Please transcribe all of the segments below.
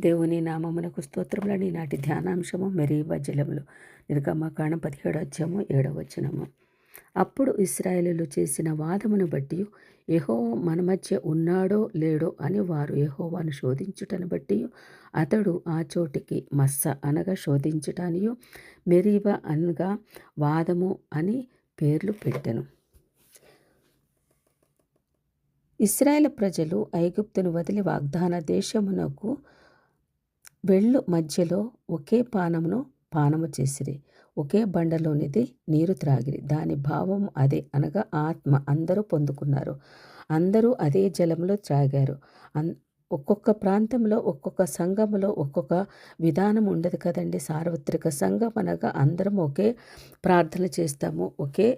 దేవుని నామమునకు స్తోత్రములని నాటి ధ్యానాంశము మెరీబ జలములు. నిర్గమకాండం పదిహేడు అధ్యాయము ఏడవ వచనము. అప్పుడు ఇస్రాయేలీలు చేసిన వాదమును బట్టి యహో మన మధ్య ఉన్నాడో లేడో అని వారు యహోవాను శోధించుటను బట్టి అతడు ఆ చోటికి మస్స అనగా శోధించుటానియో మెరీబ అనగా వాదము అని పేర్లు పెట్టెను. ఇస్రాయేల్ ప్రజలు ఐగుప్తును వదిలి వాగ్దాన దేశమునకు వెళ్ళు మధ్యలో ఒకే పానమును పానము చేసిరి. ఒకే బండలోనిది నీరు త్రాగిరి. దాని భావం అదే అనగా ఆత్మ. అందరూ పొందుకున్నారు. అందరూ అదే జలంలో త్రాగారు. అన్ ఒక్కొక్క ప్రాంతంలో ఒక్కొక్క సంఘంలో ఒక్కొక్క విధానం ఉండదు కదండి. సార్వత్రిక సంఘం అనగా అందరం ఒకే ప్రార్థన చేస్తాము. ఒకే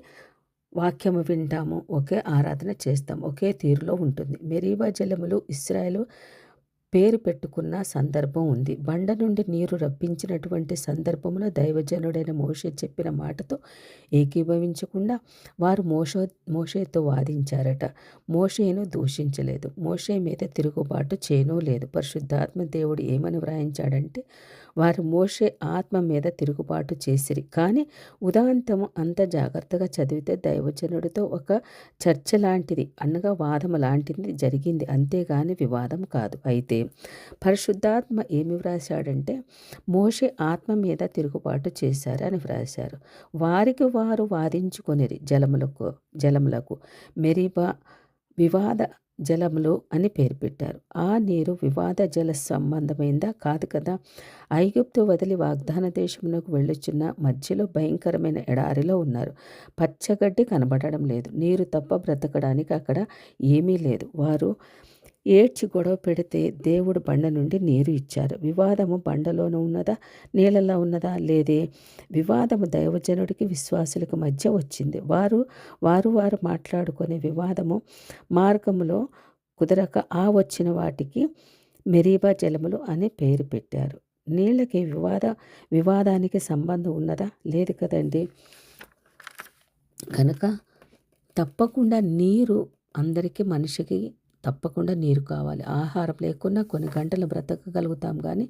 వాక్యము వింటాము. ఒకే ఆరాధన చేస్తాము. ఒకే తీరులో ఉంటుంది. మెరీబా జలములు ఇస్రాయలు పేరు పెట్టుకున్న సందర్భం ఉంది. బండ నుండి నీరు రప్పించినటువంటి సందర్భంలో దైవజనుడైన మోషే చెప్పిన మాటతో ఏకీభవించకుండా వారు మోషో మోషేతో వాదించారట. మోషేను దూషించలేదు. మోషే మీద తిరుగుబాటు చేయనూ లేదు. పరిశుద్ధాత్మ దేవుడు ఏమని వ్రాయించాడంటే వారు మోషే ఆత్మ మీద తిరుగుబాటు చేసిరి. కానీ ఉదాంతము అంత జాగ్రత్తగా చదివితే దైవజనుడితో ఒక చర్చ లాంటిది అనగా వాదము లాంటిది జరిగింది. అంతేగాని వివాదం కాదు. అయితే పరిశుద్ధాత్మ ఏమి వ్రాశాడంటే మోషే ఆత్మ మీద తిరుగుబాటు చేశారు అని వ్రాశారు. వారికి వారు వాదించుకొనిరి జలములకు జలములకు. మెరీబా వివాద జలములు అని పేరు పెట్టారు. ఆ నీరు వివాద జల సంబంధమైందా? కాదు కదా. ఐగుప్తు వదిలి వాగ్దాన దేశమునకు వెళ్ళుచున్న మధ్యలో భయంకరమైన ఎడారిలో ఉన్నారు. పచ్చగడ్డి కనబడడం లేదు. నీరు తప్ప బ్రతకడానికి అక్కడ ఏమీ లేదు. వారు ఏడ్చి గొడవ పెడితే దేవుడు బండ నుండి నీరు ఇచ్చారు. వివాదము బండలోనూ ఉన్నదా నీళ్ళలో ఉన్నదా? లేదే. వివాదము దైవజనుడికి విశ్వాసులకు మధ్య వచ్చింది. వారు వారు వారు మాట్లాడుకునే వివాదము మార్గములో కుదరక ఆ వచ్చిన వాటికి మెరీబా జలములు అని పేరు పెట్టారు. నీళ్ళకి వివాద వివాదానికి సంబంధం ఉన్నదా? లేదు కదండి. కనుక తప్పకుండా నీరు అందరికీ మనిషికి తప్పకుండా నీరు కావాలి. ఆహారం లేకున్నా కొన్ని గంటలు బ్రతకగలుగుతాం కానీ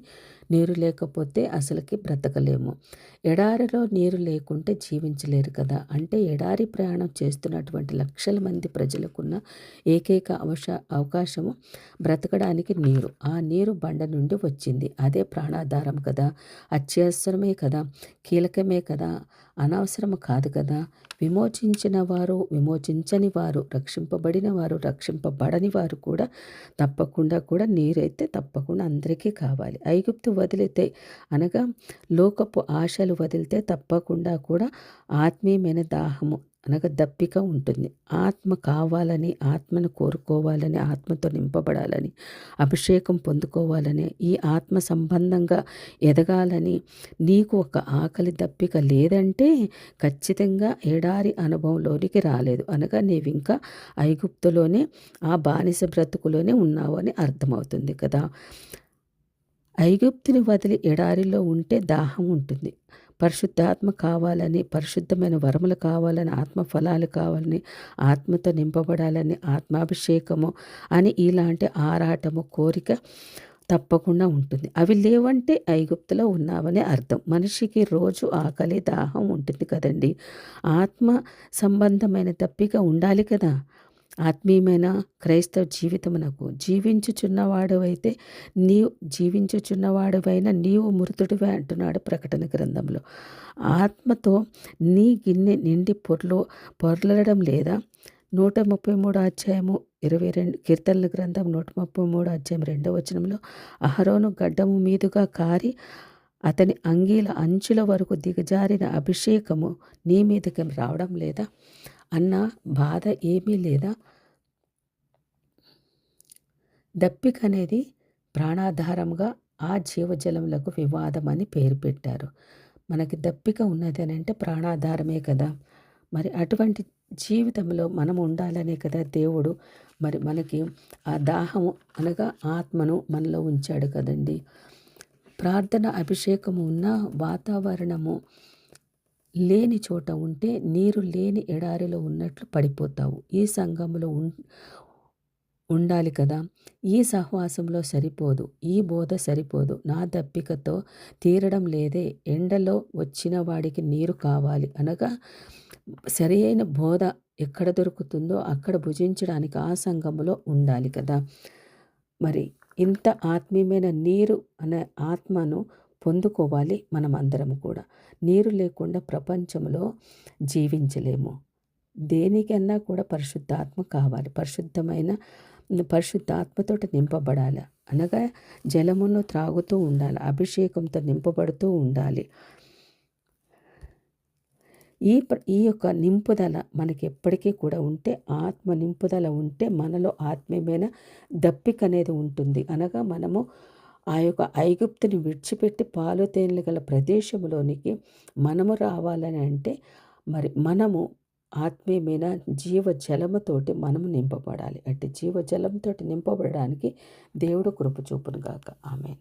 నీరు లేకపోతే అసలుకి బ్రతకలేము. ఎడారిలో నీరు లేకుంటే జీవించలేరు కదా. అంటే ఎడారి ప్రయాణం చేస్తున్నటువంటి లక్షల మంది ప్రజలకున్న ఏకైక అవశ అవకాశము బ్రతకడానికి నీరు. ఆ నీరు బండ నుండి వచ్చింది. అదే ప్రాణాధారం కదా. అత్యవసరమే కదా. కీలకమే కదా. అనవసరం కాదు కదా. విమోచించిన వారు విమోచించని వారు రక్షింపబడిన వారు రక్షింపబడని వారు వారు కూడా తప్పకుండా కూడా నీరైతే తప్పకుండా అందరికీ కావాలి. ఐగుప్తు వదిలితే అనగా లోకపు ఆశలు వదిలితే తప్పకుండా కూడా ఆత్మీయమైన దాహము అనగా దప్పిక ఉంటుంది. ఆత్మ కావాలని ఆత్మను కోరుకోవాలని ఆత్మతో నింపబడాలని అభిషేకం పొందుకోవాలని ఈ ఆత్మ సంబంధంగా ఎదగాలని నీకు ఒక ఆకలి దప్పిక లేదంటే ఖచ్చితంగా ఎడారి అనుభవంలోనికి రాలేదు. అనగా నీవింకా ఐగుప్తులోనే ఆ బానిస బ్రతుకులోనే ఉన్నావు అని అర్థమవుతుంది కదా. ఐగుప్తుని వదిలి ఎడారిలో ఉంటే దాహం ఉంటుంది. పరిశుద్ధాత్మ కావాలని పరిశుద్ధమైన వరములు కావాలని ఆత్మ ఫలాలు కావాలని ఆత్మతో నింపబడాలని ఆత్మాభిషేకము అని ఇలాంటి ఆరాటము కోరిక తప్పకుండా ఉంటుంది. అవి లేవంటే ఐగుప్తులో ఉన్నామని అర్థం. మనిషికి రోజు ఆకలి దాహం ఉంటుంది కదండి. ఆత్మ సంబంధమైన తప్పిక ఉండాలి కదా. ఆత్మీయమైన క్రైస్తవ జీవితమునకు జీవించుచున్నవాడవైతే నీవు జీవించుచున్నవాడవైన నీవు మృతుడివే అంటున్నాడు ప్రకటన గ్రంథంలో. ఆత్మతో నీ గిన్నె నిండి పొర్లు పొర్లడం లేదా? నూట ముప్పై మూడు అధ్యాయము ఇరవై రెండు కీర్తనల గ్రంథం నూట ముప్పై మూడు అధ్యాయం రెండవ వచనంలో అహరోను గడ్డము మీదుగా కారి అతని అంగీల అంచుల వరకు దిగజారిన అభిషేకము నీ మీదకి రావడం లేదా? అన్న బాధ ఏమీ లేదా? దప్పిక అనేది ప్రాణాధారంగా ఆ జీవజలములకు వివాదం అని పేరు పెట్టారు. మనకి దప్పిక ఉన్నది అని అంటే ప్రాణాధారమే కదా. మరి అటువంటి జీవితంలో మనం ఉండాలనే కదా దేవుడు. మరి మనకి ఆ దాహము అనగా ఆత్మను మనలో ఉంచాడు కదండి. ప్రార్థన అభిషేకము ఉన్న వాతావరణము లేని చోట ఉంటే నీరు లేని ఎడారిలో ఉన్నట్లు పడిపోతావు. ఈ సంఘంలో ఉండాలి కదా? ఈ సహవాసంలో సరిపోదు. ఈ బోధ సరిపోదు. నా దప్పికతో తీరడం లేదే. ఎండలో వచ్చిన వాడికి నీరు కావాలి అనగా సరి అయిన బోధ ఎక్కడ దొరుకుతుందో అక్కడ భుజించడానికి ఆ సంఘములో ఉండాలి కదా? మరి ఇంత ఆత్మీయమైన నీరు అనే ఆత్మను పొందుకోవాలి మనం అందరం కూడా. నీరు లేకుండా ప్రపంచంలో జీవించలేము. దేనికన్నా కూడా పరిశుద్ధాత్మ కావాలి. పరిశుద్ధమైన పరిశుద్ధాత్మతోటి నింపబడాలి. అనగా జలమును త్రాగుతూ ఉండాలి. అభిషేకంతో నింపబడుతూ ఉండాలి. ఈ ఈ యొక్క నింపుదల మనకి ఎప్పటికీ కూడా ఉంటే ఆత్మ నింపుదల ఉంటే మనలో ఆత్మీయమైన దప్పిక అనేది ఉంటుంది. అనగా మనము ఆ యొక్క ఐగుప్తుని విడిచిపెట్టి పాలు తేనెలు గల ప్రదేశంలోనికి మనము రావాలని అంటే మరి మనము ఆత్మీయమైన జీవ జలముతోటి మనము నింపబడాలి. అంటే జీవ జలంతో నింపబడడానికి దేవుడు కృప చూపును గాక. ఆమె